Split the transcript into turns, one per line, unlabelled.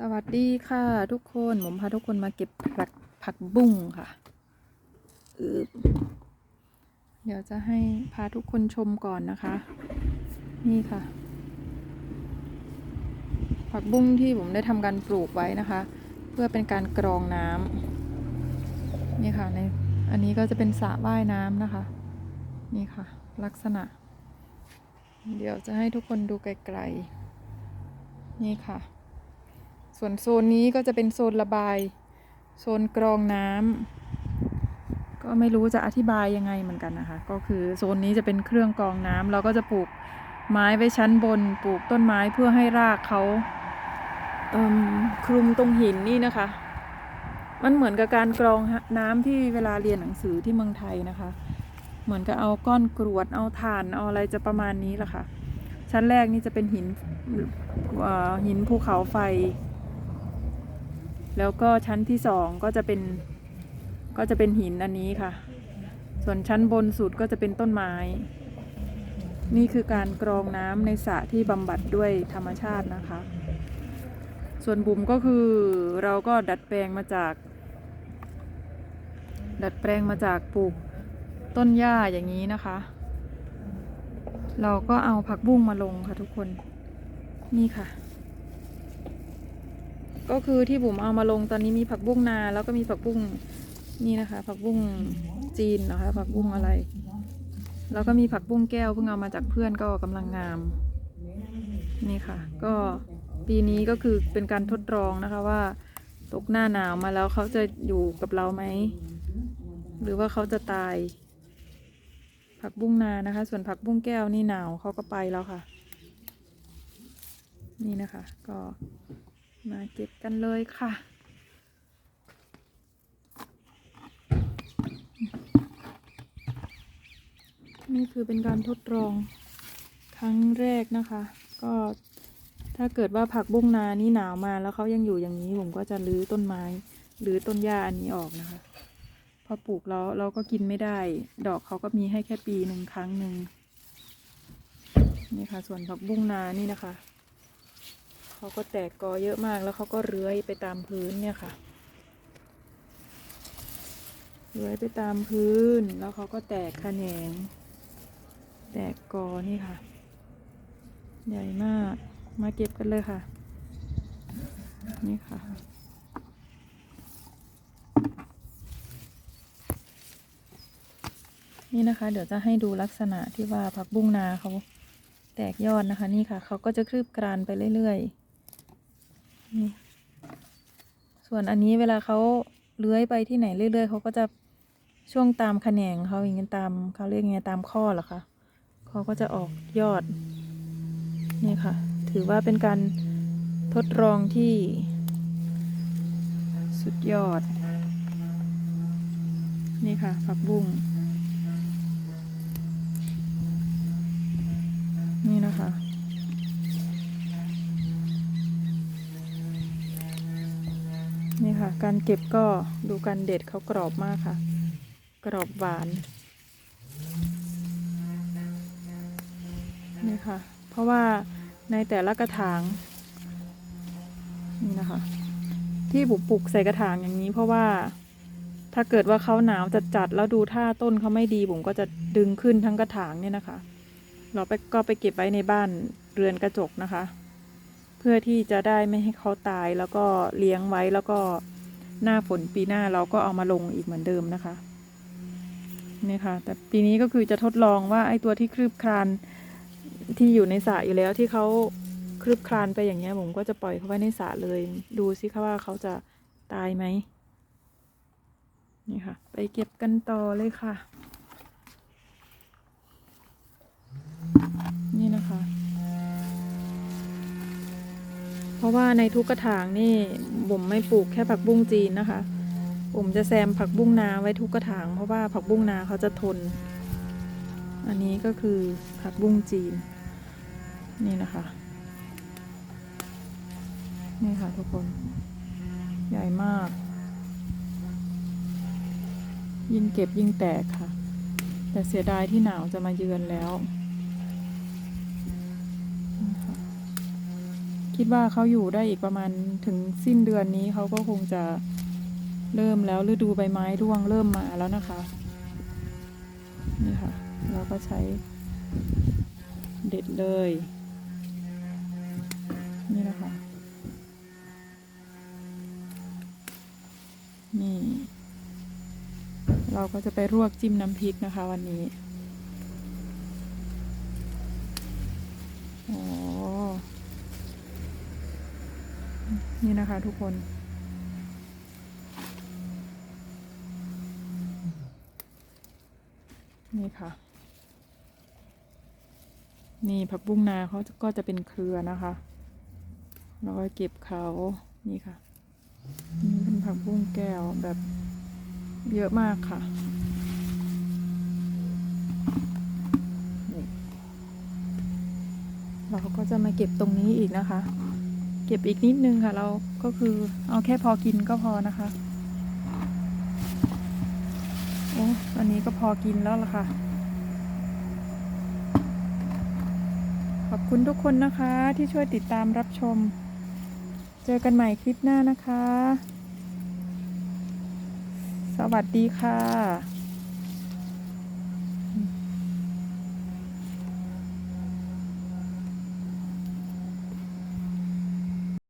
สวัสดีค่ะ ทุกคนผมพาทุกคนมาเก็บผักผักบุ้งค่ะอึบเดี๋ยวจะให้พาทุกคนชมก่อนนะคะ นี่ค่ะ ผักบุ้งที่ผมได้ทำการปลูกไว้นะคะ เพื่อเป็นการกรองน้ำนี่ค่ะในอันนี้ก็จะเป็นสระว่ายน้ำนะคะ นี่ค่ะ ลักษณะ เดี๋ยวจะให้ทุกคนดูไกลๆนี่ค่ะ ส่วนโซนนี้ก็จะเป็นโซนระบาย โซนกรองน้ำก็ไม่รู้จะอธิบายยังไงเหมือนกันนะคะ ก็คือโซนนี้จะเป็นเครื่องกรองน้ำเราก็จะปลูกไม้ไว้ชั้นบน ปลูกต้นไม้เพื่อให้รากเขาเคลุมตรงหินนี่นะคะ มันเหมือนกับการกรองน้ำที่เวลาเรียนหนังสือที่เมืองไทยนะคะ เหมือนกับเอาก้อนกรวดเอาถ่านเอาอะไรจะประมาณนี้แหละค่ะ ชั้นแรกนี่จะเป็นหินหินภูเขาไฟ แล้วก็ชั้นที่สองก็จะเป็นก็จะเป็นหินอันนี้ค่ะ ส่วนชั้นบนสุดก็จะเป็นต้นไม้ นี่คือการกรองน้ำในสระที่บำบัดด้วยธรรมชาตินะคะ ส่วนบุ๋มก็คือเราก็ดัดแปลงมาจาก ดัดแปลงมาจากปลูกต้นหญ้าอย่างนี้นะคะ เราก็เอาผักบุ้งมาลงค่ะทุกคน นี่ค่ะ ก็คือที่บุ๋มเอามาลงตอนนี้มีผักบุ้งนา แล้วก็มีผักบุ้งนี่นะคะ ผักบุ้งจีนนะคะ ผักบุ้งอะไร แล้วก็มีผักบุ้งแก้วเพิ่งเอามาจากเพื่อนก็กำลังงาม นี่ค่ะ ก็ปีนี้ก็คือเป็นการทดลองนะคะว่า ตกหน้าหนาวมาแล้วเขาจะอยู่กับเราไหมหรือว่าเขาจะตาย ผักบุ้งนานะคะ ส่วนผักบุ้งแก้วนี่หนาวเขาก็ไปแล้วค่ะ นี่นะคะ ก็ มาเก็บกันเลยค่ะ นี่คือเป็นการทดลองครั้งแรกนะคะ ก็ถ้าเกิดว่าผักบุ้งนานี่หนาวมาแล้วเขายังอยู่อย่างนี้ผมก็จะรื้อต้นไม้หรือต้นหญ้าอันนี้ออกนะคะพอปลูกแล้วเราก็กินไม่ได้ ดอกเขาก็มีให้แค่ปีหนึ่งครั้งหนึ่งนี่ค่ะ ส่วนผักบุ้งนานี่นะคะ เขาก็แตกกอเยอะมากแล้วเขาก็เลื้อยไปตามพื้นเนี่ยค่ะเลื้อยไปตามพื้นแล้วเขาก็แตกแขนง แตกกอนี่ค่ะ ใหญ่มากมาเก็บกันเลยค่ะ นี่ค่ะนี่นะคะ เดี๋ยวจะให้ดูลักษณะที่ว่าผักบุ้งนาเขาแตกยอดนะคะ นี่ค่ะ เขาก็จะคลืบกรานไปเรื่อยๆ นี่ส่วนอันนี้เวลาเขาเลื้อยไปที่ไหนเรื่อย ๆเขาก็จะช่วงตามแขนงเขาอย่างเงี้ยตามเขาเรียกไงตามข้อเหรอคะเขาก็จะออกยอดนี่ค่ะ ถือว่าเป็นการทดลองที่ สุดยอด นี่ค่ะผักบุ้งนี่นะคะ นี่ค่ะ การเก็บก็ดูการเด็ดเขากรอบมากค่ะ กรอบหวาน นี่ค่ะ เพราะว่าในแต่ละกระถางนี่นะคะ ที่บุปลูกใส่กระถางอย่างนี้ เพราะว่าถ้าเกิดว่าเขาหนาวจัดๆแล้วดูท่าต้นเขาไม่ดีผมก็จะดึงขึ้นทั้งกระถางเนี่ยนะคะ เราไปก็ไปเก็บไว้ในบ้านเรือนกระจกนะคะ พื่อที่จะได้ไม่ให้เขาตายแล้วก็เลี้ยงไว้แล้วก็หน้าฝนปีหน้าเราก็เอามาลงอีกเหมือนเดิมนะคะนี่ค่ะ แต่ปีนี้ก็คือจะทดลองว่าไอ้ตัวที่คลืบคลานที่อยู่ในสระอยู่แล้วที่เขาคลืบคลานไปอย่างเงี้ยผมก็จะปล่อยเขาไว้ในสระเลย ดูสิคะว่าเขาจะตายไหมนี่ค่ะ ไปเก็บกันต่อเลยค่ะ ราะว่าในทุกกระถางนี่ผมไม่ปลูกแค่ผักบุ้งจีนนะคะ ผมจะแซมผักบุ้งนาไว้ทุกกระถาง เพราะว่าผักบุ้งนาเขาจะทน อันนี้ก็คือผักบุ้งจีน นี่นะคะ นี่ค่ะทุกคน ใหญ่มาก ยิ่งเก็บยิ่งแตกค่ะ แต่เสียดายที่หนาวจะมาเยือนแล้ว คิดว่าเขาอยู่ได้อีกประมาณถึงสิ้นเดือนนี้เขาก็คงจะเริ่มแล้วฤดูใบไม้ร่วงเริ่มมาแล้วนะคะ นี่ค่ะ เราก็ใช้เด็ดเลย นี่นะคะ นี่ เราก็จะไปรวกจิ้มน้ำพริกนะคะวันนี้ นี่นะคะทุกคนนี่ค่ะ นี่ผักบุ้งนาเขาก็จะเป็นเครือนะคะ แล้วก็เก็บเขานี่ค่ะ นี่เป็นผักบุ้งแก้วแบบเยอะมากค่ะนี่เราก็จะมาเก็บตรงนี้อีกนะคะ เก็บอีกนิดนึงค่ะ เราก็คือเอาแค่พอกินก็พอนะคะ โอ้อันนี้ก็พอกินแล้วล่ะค่ะ ขอบคุณทุกคนนะคะที่ช่วยติดตามรับชม เจอกันใหม่คลิปหน้านะคะ สวัสดีค่ะ